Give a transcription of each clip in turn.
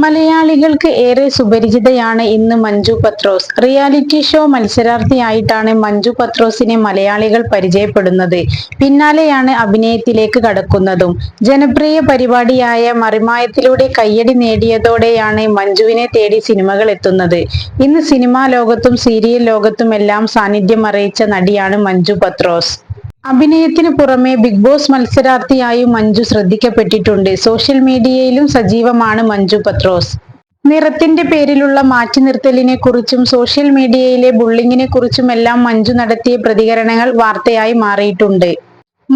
മലയാളികൾക്ക് ഏറെ സുപരിചിതയാണ് ഇന്ന് മഞ്ജു പത്രോസ്. റിയാലിറ്റി ഷോ മത്സരാർത്ഥിയായിട്ടാണ് മഞ്ജു പത്രോസിനെ മലയാളികൾ പരിചയപ്പെടുന്നത്. പിന്നാലെയാണ് അഭിനയത്തിലേക്ക് കടക്കുന്നതും. ജനപ്രിയ പരിപാടിയായ മറിമായത്തിലൂടെ കയ്യടി നേടിയതോടെയാണ് മഞ്ജുവിനെ തേടി സിനിമകൾ എത്തുന്നത്. ഇന്ന് സിനിമാ ലോകത്തും സീരിയൽ ലോകത്തുമെല്ലാം സാന്നിധ്യം അറിയിച്ച നടിയാണ് മഞ്ജു പത്രോസ്. അഭിനയത്തിന് പുറമെ ബിഗ് ബോസ് മത്സരാർത്ഥിയായും മഞ്ജു ശ്രദ്ധിക്കപ്പെട്ടിട്ടുണ്ട്. സോഷ്യൽ മീഡിയയിലും സജീവമാണ് മഞ്ജു പത്രോസ്. നിറത്തിന്റെ പേരിലുള്ള മാറ്റി നിർത്തലിനെ കുറിച്ചും സോഷ്യൽ മീഡിയയിലെ ബുള്ളിങ്ങിനെ കുറിച്ചുമെല്ലാം മഞ്ജു നടത്തിയ പ്രതികരണങ്ങൾ വാർത്തയായി മാറിയിട്ടുണ്ട്.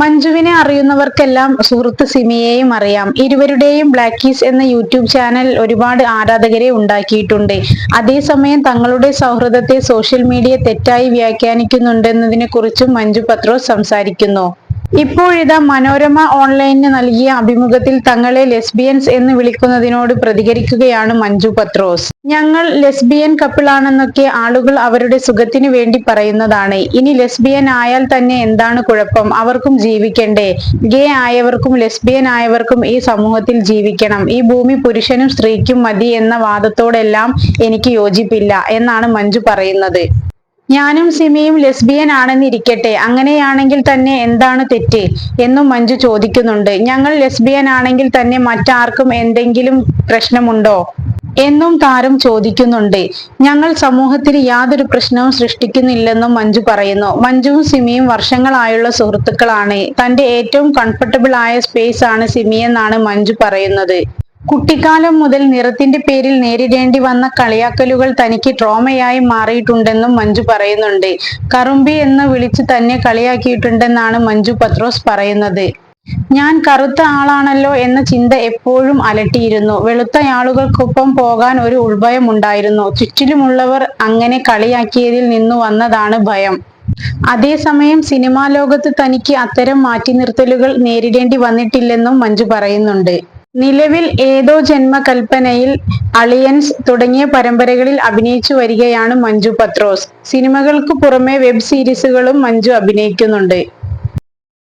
മഞ്ജുവിനെ അറിയുന്നവർക്കെല്ലാം സുഹൃത്ത് സിമിയെയും അറിയാം. ഇരുവരുടെയും ബ്ലാക്ക് കീസ് എന്ന യൂട്യൂബ് ചാനൽ ഒരുപാട് ആരാധകരെ ഉണ്ടാക്കിയിട്ടുണ്ട്. അതേസമയം തങ്ങളുടെ സൗഹൃദത്തെ സോഷ്യൽ മീഡിയ തെറ്റായി വ്യാഖ്യാനിക്കുന്നുണ്ടെന്നതിനെ കുറിച്ചും മഞ്ജു പത്രോസ് സംസാരിക്കുന്നു. ഇപ്പോഴിതാ മനോരമ ഓൺലൈനിന് നൽകിയ അഭിമുഖത്തിൽ തങ്ങളെ ലെസ്ബിയൻസ് എന്ന് വിളിക്കുന്നതിനോട് പ്രതികരിക്കുകയാണ് മഞ്ജു പത്രോസ്. ഞങ്ങൾ ലെസ്ബിയൻ കപ്പിളാണെന്നൊക്കെ ആളുകൾ അവരുടെ സുഖത്തിന് വേണ്ടി പറയുന്നതാണ്. ഇനി ലെസ്ബിയൻ ആയാൽ തന്നെ എന്താണ് കുഴപ്പം? അവർക്കും ജീവിക്കണ്ടേ? ഗേ ആയവർക്കും ലെസ്ബിയൻ ആയവർക്കും ഈ സമൂഹത്തിൽ ജീവിക്കണം. ഈ ഭൂമി പുരുഷനും സ്ത്രീക്കും മതി എന്ന വാദത്തോടെല്ലാം എനിക്ക് യോജിപ്പില്ല എന്നാണ് മഞ്ജു പറയുന്നത്. ഞാനും സിമിയും ലെസ്ബിയൻ ആണെന്നിരിക്കട്ടെ അങ്ങനെയാണെങ്കിൽ തന്നെ എന്താണ് തെറ്റ്? എന്നും മഞ്ജു ചോദിക്കുന്നുണ്ട്. ഞങ്ങൾ ലെസ്ബിയൻ ആണെങ്കിൽ തന്നെ മറ്റാർക്കും എന്തെങ്കിലും പ്രശ്നമുണ്ടോ? എന്നും താരം ചോദിക്കുന്നുണ്ട്. ഞങ്ങൾ സമൂഹത്തിൽ യാതൊരു പ്രശ്നവും സൃഷ്ടിക്കുന്നില്ലെന്നും മഞ്ജു പറയുന്നു. മഞ്ജുവും സിമിയും വർഷങ്ങളായുള്ള സുഹൃത്തുക്കളാണ്. തന്റെ ഏറ്റവും കംഫർട്ടബിൾ ആയ സ്പേസ് ആണ് സിമി എന്നാണ് മഞ്ജു പറയുന്നത്. കുട്ടിക്കാലം മുതൽ നിറത്തിന്റെ പേരിൽ നേരിടേണ്ടി വന്ന കളിയാക്കലുകൾ തനിക്ക് ട്രോമയായി മാറിയിട്ടുണ്ടെന്നും മഞ്ജു പറയുന്നുണ്ട്. കറുമ്പി എന്ന് വിളിച്ച് തന്നെ കളിയാക്കിയിട്ടുണ്ടെന്നാണ് മഞ്ജു പത്രോസ് പറയുന്നത്. ഞാൻ കറുത്ത ആളാണല്ലോ എന്ന ചിന്ത എപ്പോഴും അലട്ടിയിരുന്നു. വെളുത്തയാളുകൾക്കൊപ്പം പോകാൻ ഒരു ഉൾഭയം ഉണ്ടായിരുന്നു ചുറ്റിലുമുള്ളവർ അങ്ങനെ കളിയാക്കിയതിൽ നിന്നു വന്നതാണ് ഭയം. അതേസമയം സിനിമാ ലോകത്ത് തനിക്ക് അത്തരം മാറ്റി നിർത്തലുകൾ നേരിടേണ്ടി വന്നിട്ടില്ലെന്നും മഞ്ജു പറയുന്നുണ്ട്. നിലവിൽ ഏതോ ജന്മകൽപ്പനയിൽ അളിയൻസ് തുടങ്ങിയ പരമ്പരകളിൽ അഭിനയിച്ചു വരികയാണ് മഞ്ജു പത്രോസ്. സിനിമകൾക്ക് പുറമെ വെബ് സീരീസുകളും മഞ്ജു അഭിനയിക്കുന്നുണ്ട്.